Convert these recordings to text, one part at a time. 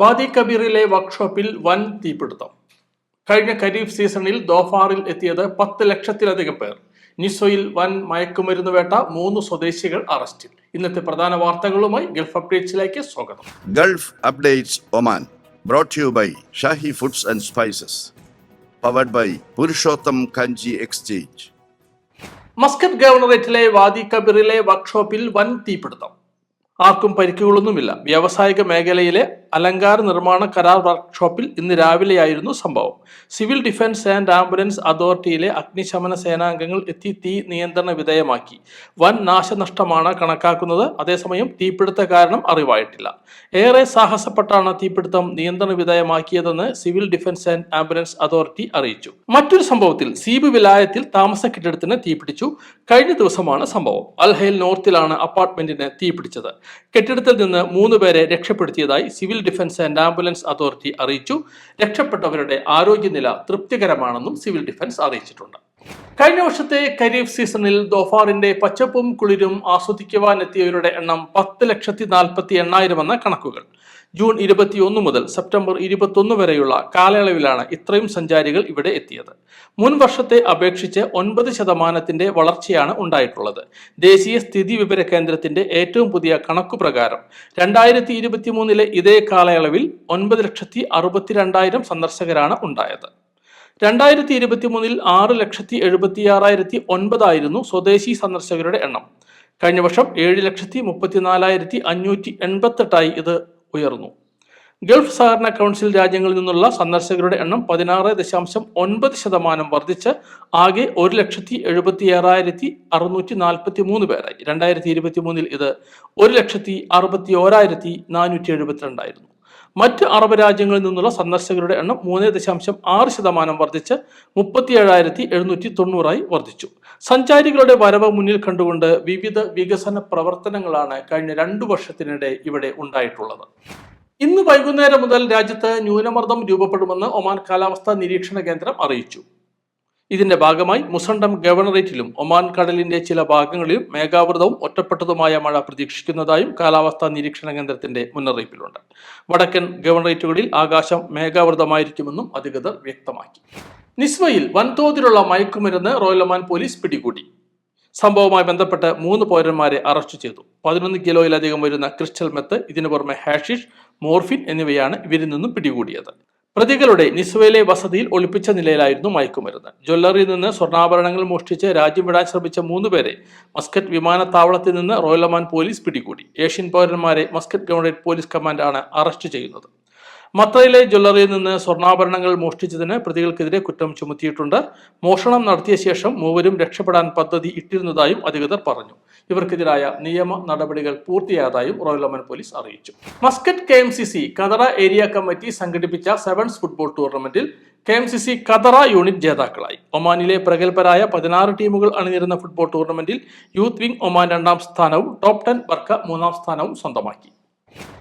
വാദി കബീറിലെ വർക്ക്ഷോപ്പിൽ വൻ തീപിടുത്തം. കഴിഞ്ഞ ഖരീഫ് സീസണിൽ ദോഫാറിൽ എത്തിയത് പത്ത് ലക്ഷത്തിലധികം പേർ. നിസോയിൽ വൻ മയക്കുമരുന്ന് വേട്ട മൂന്ന് സ്വദേശികൾ അറസ്റ്റിൽ. ഇന്നത്തെ പ്രധാന വാർത്തകളുമായി ഗൾഫ് അപ്ഡേറ്റ്സിലേക്ക് സ്വാഗതം. Gulf updates Oman brought you by Shahi foods and spices powered by Purushottam Kanji exchange Muscat ഗവർണറേറ്റിലെ Wadi കബീറിലെ വർക്ക്ഷോപ്പിൽ വൻ തീപിടുത്തം. ആർക്കും പരിക്കുകളൊന്നുമില്ല. വ്യാവസായിക മേഖലയിലെ അലങ്കാര നിർമ്മാണ കരാർ വർക്ക്ഷോപ്പിൽ ഇന്ന് രാവിലെയായിരുന്നു സംഭവം. സിവിൽ ഡിഫൻസ് ആൻഡ് ആംബുലൻസ് അതോറിറ്റിയിലെ അഗ്നിശമന സേനാംഗങ്ങൾ എത്തി തീ നിയന്ത്രണ വിധേയമാക്കി. വൻ നാശനഷ്ടമാണ് കണക്കാക്കുന്നത്. അതേസമയം തീപിടുത്ത കാരണം അറിവായിട്ടില്ല. ഏറെ സാഹസപ്പെട്ടാണ് തീപിടുത്തം നിയന്ത്രണ വിധേയമാക്കിയതെന്ന് Civil Defence and Ambulance Authority അറിയിച്ചു. മറ്റൊരു സംഭവത്തിൽ സീബ് വിലായത്തിൽ താമസ കെട്ടിടത്തിന് തീപിടിച്ചു. കഴിഞ്ഞ ദിവസമാണ് സംഭവം. അൽഹയിൽ നോർത്തിലാണ് അപ്പാർട്ട്മെന്റിന് തീപിടിച്ചത്. കെട്ടിടത്തിൽ നിന്ന് മൂന്ന് പേരെ രക്ഷപ്പെടുത്തിയതായി Civil Defence and Ambulance Authority അറിയിച്ചു. രക്ഷപ്പെട്ടവരുടെ ആരോഗ്യനില തൃപ്തികരമാണെന്നും സിവിൽ ഡിഫൻസ് അറിയിച്ചിട്ടുണ്ട്. കഴിഞ്ഞ വർഷത്തെ ഖരീഫ് സീസണിൽ ദോഫാറിന്റെ പച്ചപ്പും കുളിരും ആസ്വദിക്കുവാനെത്തിയവരുടെ എണ്ണം പത്ത് ലക്ഷത്തി നാൽപ്പത്തി എണ്ണായിരം എന്ന കണക്കുകൾ. ജൂൺ ഇരുപത്തിയൊന്ന് മുതൽ സെപ്റ്റംബർ ഇരുപത്തൊന്ന് വരെയുള്ള കാലയളവിലാണ് ഇത്രയും സഞ്ചാരികൾ ഇവിടെ എത്തിയത്. മുൻ വർഷത്തെ അപേക്ഷിച്ച് ഒൻപത് ശതമാനത്തിന്റെ വളർച്ചയാണ് ഉണ്ടായിട്ടുള്ളത്. ദേശീയ സ്ഥിതി വിവര കേന്ദ്രത്തിന്റെ ഏറ്റവും പുതിയ കണക്കു പ്രകാരം രണ്ടായിരത്തി ഇരുപത്തി മൂന്നിലെ ഇതേ കാലയളവിൽ ഒൻപത് ലക്ഷത്തി അറുപത്തിരണ്ടായിരം സന്ദർശകരാണ് ഉണ്ടായത്. രണ്ടായിരത്തി ഇരുപത്തി മൂന്നിൽ ആറ് ലക്ഷത്തി എഴുപത്തി ആറായിരത്തി ഒൻപതായിരുന്നു സ്വദേശി സന്ദർശകരുടെ എണ്ണം. കഴിഞ്ഞ വർഷം ഏഴ് ലക്ഷത്തി മുപ്പത്തിനാലായിരത്തി അഞ്ഞൂറ്റി എൺപത്തെട്ടായി ഇത് ഉയർന്നു. ഗൾഫ് സഹകരണ കൗൺസിൽ രാജ്യങ്ങളിൽ നിന്നുള്ള സന്ദർശകരുടെ എണ്ണം പതിനാറ് ദശാംശം ഒൻപത് ശതമാനം വർദ്ധിച്ച് ആകെ ഒരു ലക്ഷത്തി എഴുപത്തി ആറായിരത്തി അറുന്നൂറ്റി നാൽപ്പത്തി മൂന്ന് പേരായി. രണ്ടായിരത്തി ഇരുപത്തി മൂന്നിൽ ഇത് ഒരു ലക്ഷത്തി അറുപത്തി ഓരായിരത്തി നാനൂറ്റി എഴുപത്തിരണ്ടായിരുന്നു. മറ്റ് അറബ് രാജ്യങ്ങളിൽ നിന്നുള്ള സന്ദർശകരുടെ എണ്ണം മൂന്ന് ദശാംശം ആറ് ശതമാനം വർദ്ധിച്ച് മുപ്പത്തി ഏഴായിരത്തി എഴുന്നൂറ്റി തൊണ്ണൂറായി വർദ്ധിച്ചു. സഞ്ചാരികളുടെ വരവ് മുന്നിൽ കണ്ടുകൊണ്ട് വിവിധ വികസന പ്രവർത്തനങ്ങളാണ് കഴിഞ്ഞ രണ്ടു വർഷത്തിനിടെ ഇവിടെ ഉണ്ടായിട്ടുള്ളത്. ഇന്ന് വൈകുന്നേരം മുതൽ രാജ്യത്ത് ന്യൂനമർദ്ദം രൂപപ്പെടുമെന്ന് ഒമാൻ കാലാവസ്ഥാ നിരീക്ഷണ കേന്ദ്രം അറിയിച്ചു. ഇതിന്റെ ഭാഗമായി മുസണ്ടം ഗവർണറേറ്റിലും ഒമാൻ കടലിന്റെ ചില ഭാഗങ്ങളിലും മേഘാവൃതവും ഒറ്റപ്പെട്ടതുമായ മഴ പ്രതീക്ഷിക്കുന്നതായും കാലാവസ്ഥാ നിരീക്ഷണ കേന്ദ്രത്തിന്റെ മുന്നറിയിപ്പിലുണ്ട്. വടക്കൻ ഗവർണറേറ്റുകളിൽ ആകാശം മേഘാവൃതമായിരിക്കുമെന്നും അധികൃതർ വ്യക്തമാക്കി. നിസ്മയിൽ വൻതോതിലുള്ള മയക്കുമരുന്ന് റോയൽ ഒമാൻ പോലീസ് പിടികൂടി. സംഭവവുമായി ബന്ധപ്പെട്ട് മൂന്ന് പൗരന്മാരെ അറസ്റ്റ് ചെയ്തു. പതിനൊന്ന് കിലോയിലധികം വരുന്ന ക്രിസ്റ്റൽ മെത്ത് ഇതിനു പുറമെ ഹാഷിഷ് മോർഫിൻ എന്നിവയാണ് ഇവരിൽ നിന്നും പിടികൂടിയത്. പ്രതികളുടെ നിസ്വയിലെ വസതിയിൽ ഒളിപ്പിച്ച നിലയിലായിരുന്നു മയക്കുമരുന്ന്. ജ്വല്ലറിയിൽ നിന്ന് സ്വർണാഭരണങ്ങൾ മോഷ്ടിച്ച് രാജ്യം വിടാൻ ശ്രമിച്ച മൂന്നുപേരെ മസ്കറ്റ് വിമാനത്താവളത്തിൽ നിന്ന് റോയൽ ഒമാൻ പോലീസ് പിടികൂടി. ഏഷ്യൻ പൗരന്മാരെ മസ്കറ്റ് ഗവൺമെന്റ് പോലീസ് കമാൻഡാണ് അറസ്റ്റ് ചെയ്യുന്നത്. മത്രയിലെ ജ്വല്ലറിയിൽ നിന്ന് സ്വർണാഭരണങ്ങൾ മോഷ്ടിച്ചതിന് പ്രതികൾക്കെതിരെ കുറ്റം ചുമത്തിയിട്ടുണ്ട്. മോഷണം നടത്തിയ ശേഷം മൂവരും രക്ഷപ്പെടാൻ പദ്ധതി ഇട്ടിരുന്നതായും അധികൃതർ പറഞ്ഞു. ഇവർക്കെതിരായ നിയമ നടപടികൾ പൂർത്തിയായതായും റോയൽ ഒമൻ പോലീസ് അറിയിച്ചു. Muscat K M C C കതറ area committee സംഘടിപ്പിച്ച സെവൻസ് ഫുട്ബോൾ ടൂർണമെന്റിൽ കെ എം സി സി കതറ യൂണിറ്റ് ജേതാക്കളായി. ഒമാനിലെ പ്രഗത്ഭരായ പതിനാറ് ടീമുകൾ അണിനിരുന്ന ഫുട്ബോൾ ടൂർണമെന്റിൽ യൂത്ത് വിംഗ് ഒമാൻ രണ്ടാം സ്ഥാനവും ടോപ് ടെൻ വർക്ക മൂന്നാം സ്ഥാനവും സ്വന്തമാക്കി.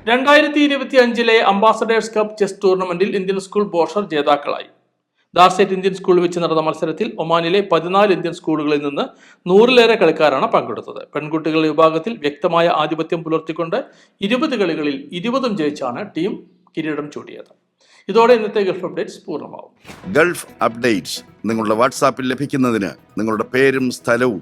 രണ്ടായിരത്തി ഇരുപത്തി അഞ്ചിലെ അംബാസഡേഴ്സ് കപ്പ് ചെസ് ടൂർണമെന്റിൽ ഇന്ത്യൻ സ്കൂൾ ബോഷർ ജേതാക്കളായി. ദാർസെറ്റ് ഇന്ത്യൻ സ്കൂളിൽ വെച്ച് നടന്ന മത്സരത്തിൽ ഒമാനിലെ പതിനാല് ഇന്ത്യൻ സ്കൂളുകളിൽ നിന്ന് നൂറിലേറെ കളിക്കാരാണ് പങ്കെടുത്തത്. പെൺകുട്ടികളുടെ വിഭാഗത്തിൽ വ്യക്തമായ ആധിപത്യം പുലർത്തിക്കൊണ്ട് ഇരുപത് കളികളിൽ ഇരുപതും ജയിച്ചാണ് ടീം കിരീടം ചൂടിയത് ഇതോടെ ഇന്നത്തെ ഗൾഫ് അപ്ഡേറ്റ്സ് പൂർണമാവും. ഗൾഫ് അപ്ഡേറ്റ്സ് നിങ്ങളുടെ വാട്സാപ്പിൽ ലഭിക്കുന്നതിന് നിങ്ങളുടെ പേരും സ്ഥലവും